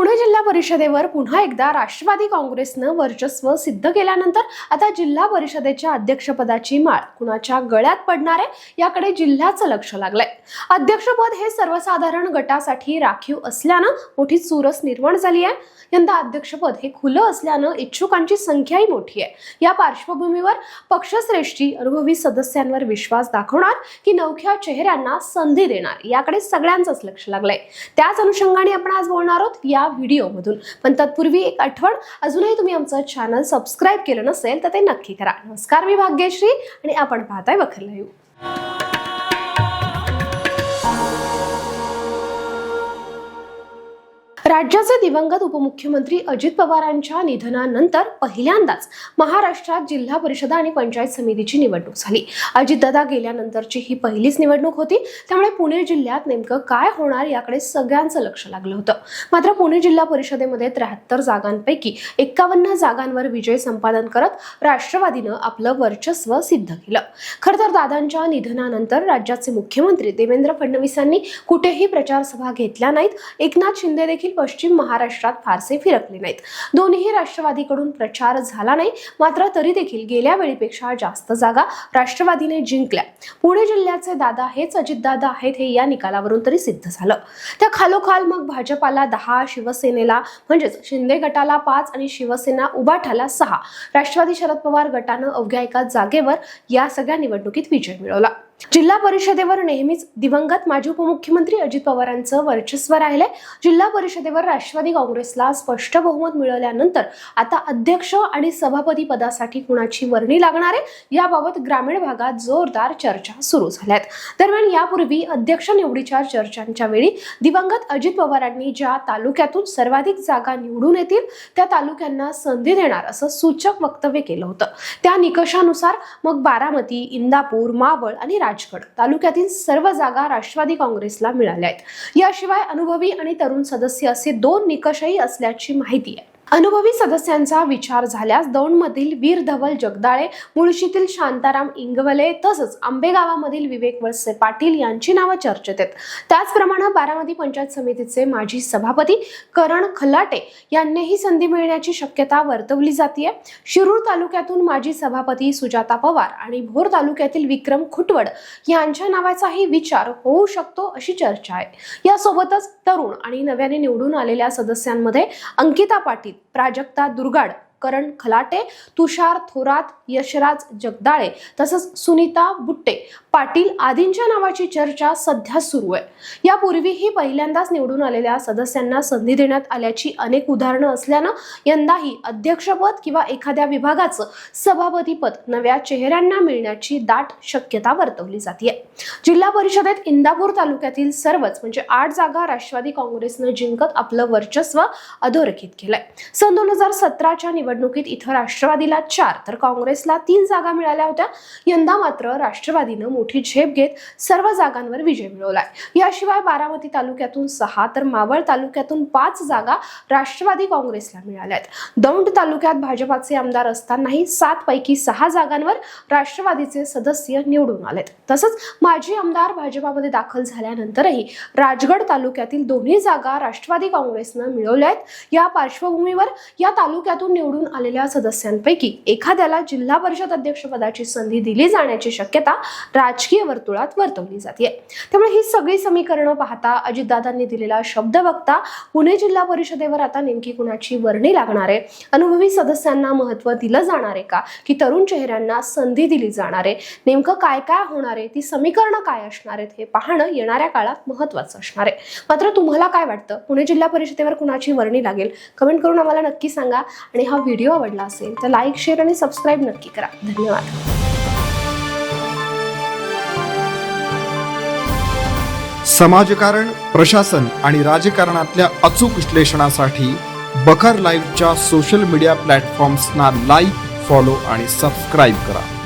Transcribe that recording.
पुणे जिल्हा परिषदेवर पुन्हा एकदा राष्ट्रवादी काँग्रेसनं वर्चस्व सिद्ध केल्यानंतर आता जिल्हा परिषदेच्या अध्यक्षपदाची माळ कुणाच्या गळ्यात पडणार आहे याकडे जिल्ह्याचं लक्ष लागलंय. अध्यक्षपद हे सर्वसाधारण गटासाठी राखीव असल्यानं मोठी चुरस निर्माण झाली आहे. यंदा अध्यक्षपद हे खुलं असल्यानं इच्छुकांची संख्याही मोठी आहे. या पार्श्वभूमीवर पक्षश्रेष्ठी अनुभवी सदस्यांवर विश्वास दाखवणार की नवख्या चेहऱ्यांना संधी देणार याकडे सगळ्यांचंच लक्ष लागलंय. त्याच अनुषंगाने आपण आज बोलणार आहोत. या व्हिडिओमधून. पण तत्पूर्वी एक आठवण अजूनही तुम्ही आमचं चॅनल सबस्क्राईब केलं नसेल तर ते नक्की करा. नमस्कार मी भाग्यश्री आणि आपण पाहताय वखर लाईव्ह. राज्याचे दिवंगत उपमुख्यमंत्री अजित पवारांच्या निधनानंतर पहिल्यांदाच महाराष्ट्रात जिल्हा परिषद आणि पंचायत समितीची निवडणूक झाली. अजितदादा गेल्यानंतरची ही पहिलीच निवडणूक होती. त्यामुळे पुणे जिल्ह्यात नेमकं काय होणार याकडे सगळ्यांचं लक्ष लागलं होतं. मात्र पुणे जिल्हा परिषदेमध्ये त्र्याहत्तर जागांपैकी एक्कावन्न जागांवर विजय संपादन करत राष्ट्रवादीनं आपलं वर्चस्व सिद्ध केलं. खर तर दादांच्या निधनानंतर राज्याचे मुख्यमंत्री देवेंद्र फडणवीसांनी कुठेही प्रचार सभा घेतल्या नाहीत. एकनाथ शिंदे देखील पश्चिम महाराष्ट्रात फारसे फिरकले नाहीत. दोन्ही राष्ट्रवादीकडून प्रचार झाला नाही मात्र तरी देखील गेल्या वेळीपेक्षा जास्त जागा राष्ट्रवादीने जिंकल्या. पुणे जिल्ह्याचे दादा हेच अजितदादा आहेत हे या निकालावरून तरी सिद्ध झालं. त्या खालोखाल मग भाजपाला दहा शिवसेनेला म्हणजेच शिंदे गटाला पाच आणि शिवसेना उबाठाला सहा. राष्ट्रवादी शरद पवार गटानं अवघ्या एका जागेवर या सगळ्या निवडणुकीत विजय मिळवला. जिल्हा परिषदेवर नेहमीच दिवंगत माजी उपमुख्यमंत्री अजित पवारांचं वर्चस्व राहिलंय. जिल्हा परिषदेवर राष्ट्रवादी काँग्रेसला स्पष्ट बहुमत मिळवल्यानंतर आता अध्यक्ष आणि सभापती पदासाठी कुणाची वर्णी लागणार आहे? याबाबत ग्रामीण भागात जोरदार चर्चा सुरू झाल्यात. दरम्यान यापूर्वी अध्यक्ष निवडीच्या चर्चांच्या वेळी दिवंगत अजित पवारांनी ज्या तालुक्यातून सर्वाधिक जागा निवडून येतील त्या तालुक्यांना संधी देणार असं सूचक वक्तव्य केलं होतं. त्या निकषानुसार मग बारामती इंदापूर मावळ आणि राजगड तालुक्यातील सर्व जागा राष्ट्रवादी काँग्रेसला मिळाल्या आहेत. याशिवाय अनुभवी आणि तरुण सदस्य असे दोन निकषही असल्याची माहिती आहे. अनुभवी सदस्यांचा विचार झाल्यास दौंडमधील वीर धवल जगदाळे मुळशीतील शांताराम इंगवले तसंच आंबेगावामधील विवेक वळसे पाटील यांची नावं चर्चेत आहेत. त्याचप्रमाणे बारामती पंचायत समितीचे माजी सभापती करण खलाटे यांनीही संधी मिळण्याची शक्यता वर्तवली जाते शिरूर तालुक्यातून माजी सभापती सुजाता पवार आणि भोर तालुक्यातील विक्रम खुटवड यांच्या नावाचाही विचार होऊ शकतो अशी चर्चा आहे. यासोबतच तरुण आणि नव्याने निवडून आलेल्या सदस्यांमध्ये अंकिता पाटील प्राजक्ता दुर्गाड करण खलाटे तुषार थोरात यशराज जगदाळे तसंच सुनीता बुट्टे. पाटील आदींच्या नावाची चर्चा सध्या सुरू आहे. यापूर्वीही पहिल्यांदाच निवडून आलेल्या सदस्यांना संधी देण्यात आल्याची अनेक उदाहरणं असल्यानं यंदाही अध्यक्षपद किंवा एखाद्या विभागाचं सभापतीपद नव्या चेहऱ्यांना मिळण्याची दाट शक्यता वर्तवली जाते जिल्हा परिषदेत इंदापूर तालुक्यातील सर्वच म्हणजे आठ जागा राष्ट्रवादी काँग्रेसनं जिंकत आपलं वर्चस्व अधोरेखित केलंय. सन दोन हजार सतराच्या निवडणुकीत इथं राष्ट्रवादीला चार तर काँग्रेसला तीन जागा मिळाल्या होत्या. यंदा मात्र राष्ट्रवादीनं मोठी झेप घेत सर्व जागांवर विजय मिळवलाय. याशिवाय बारामती तालुक्यातून सहा तर मावळ तालुक्यातून पाच जागा राष्ट्रवादी काँग्रेसला मिळाल्या आहेत दौंड तालुक्यात भाजपाचे आमदार असतानाही सात पैकी सहा जागांवर राष्ट्रवादीचे सदस्य निवडून आलेत. तसंच माजी आमदार भाजपामध्ये दाखल झाल्यानंतरही राजगड तालुक्यातील दोन्ही जागा राष्ट्रवादी काँग्रेसनं मिळवल्या आहेत या पार्श्वभूमीवर या तालुक्यातून निवडून निवडून आलेल्या सदस्यांपैकी एखाद्याला जिल्हा परिषद अध्यक्षपदाची संधी दिली जाण्याची शक्यता राजकीय वर्तुळात वर्तवली जाते. त्यामुळे ही सगळी समीकरणं पाहता अजितदादांनी दिलेला शब्द बघता पुणे जिल्हा परिषदेवर आता नेमकी कुणाची वर्णी लागणार आहे? अनुभवी सदस्यांना महत्त्व दिलं जाणार आहे का? की तरुण चेहऱ्यांना संधी दिली जाणार आहे? नेमकं काय काय होणार आहे? ती समीकरणं काय असणार आहेत? हे पाहणं येणाऱ्या काळात महत्वाचं असणार आहे. मात्र तुम्हाला काय वाटतं? पुणे जिल्हा परिषदेवर कुणाची वर्णी लागेल? कमेंट करून आम्हाला नक्की सांगा. आणि हा व्हिडिओ आवडला असेल तर लाईक शेअर आणि सबस्क्राईब नक्की करा. धन्यवाद. समाजकारण प्रशासन आणि राजकारणातल्या अचूक विश्लेषणासाठी बखर लाईव्हच्या सोशल मीडिया प्लॅटफॉर्म्सना लाईक फॉलो आणि सबस्क्राईब करा.